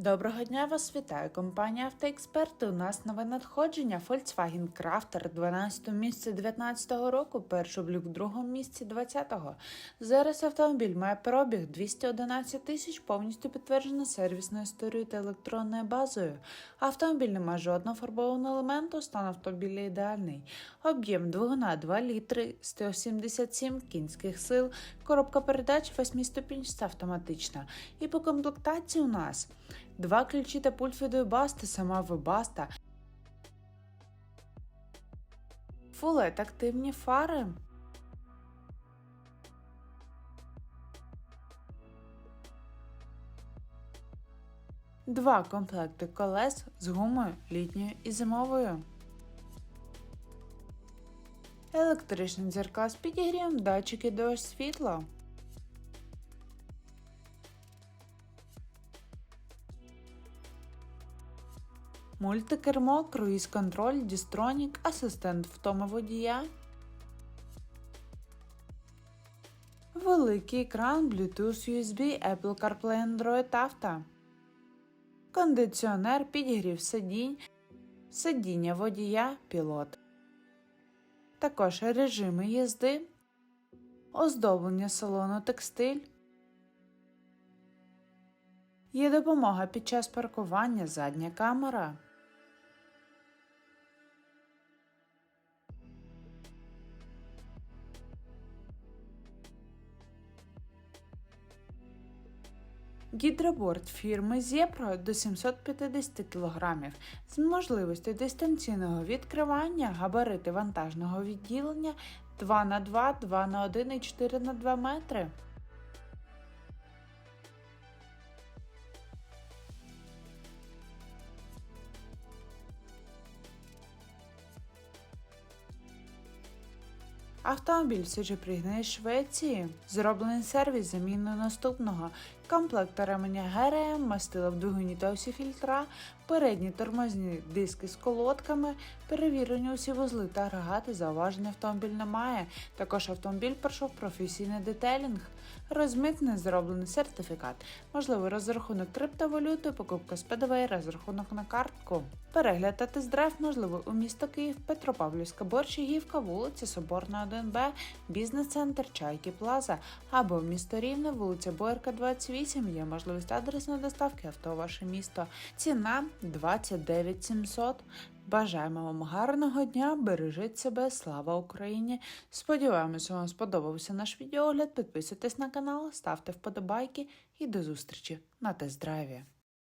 Доброго дня вас вітаю. Компанія Автоексперти. У нас нове надходження. Volkswagen Crafter 12 місці 19 року, перший облік в другому місці 20-го. Зараз автомобіль має пробіг 211 тисяч, повністю підтверджено сервісною історією та електронною базою. Автомобіль не має жодного фарбованого елементу, стан автомобіля ідеальний. Об'єм двигуна 2 літри, 177 кінських сил, коробка передач 8-ступінчаста автоматична. І по комплектації у нас Два ключі та пульт від басти, сама вебаста. Фулет активні фари. Два комплекти колес з гумою літньою і зимовою. Електричний дзеркал з підігрівом, датчики дощ світла. Мультикермо, круїз-контроль, дістронік, асистент втоми водія. Великий екран Bluetooth USB, Apple CarPlay Android Auto. Кондиціонер, підігрів сидінь, сидіння водія, пілот. Також режими їзди, оздоблення салону текстиль. Є допомога під час паркування задня камера. Гідроборд фірми Зєпро до 750 кг з можливістю дистанційного відкривання, габарити вантажного відділення 2х2, 2х1 і 4х2 метри. Автомобіль все ж Швеції. Зроблений сервіс заміну наступного. Комплект ременя ГРМ, мастила в двигуні та усі фільтра, передні тормозні диски з колодками, перевірені усі вузли та агрегати, зауваження автомобіль немає. Також автомобіль пройшов професійний детелінг. Розмитний зроблений сертифікат, можливий розрахунок криптовалюти, покупка з ПДВ, розрахунок на картку. Перегляд та тест-драйв можливий у місто Київ, Петропавлівська, Борщагівка, вулиця Соборна, 1Б, бізнес-центр Чайки Плаза або в місто Рівне, вулиця Боярка, 28. Є можливість адресної доставки авто в ваше місто. Ціна 29 700. Бажаємо вам гарного дня, бережіть себе, слава Україні! Сподіваємося, вам сподобався наш відеогляд. Підписуйтесь на канал, ставте вподобайки і до зустрічі на тест-драйві.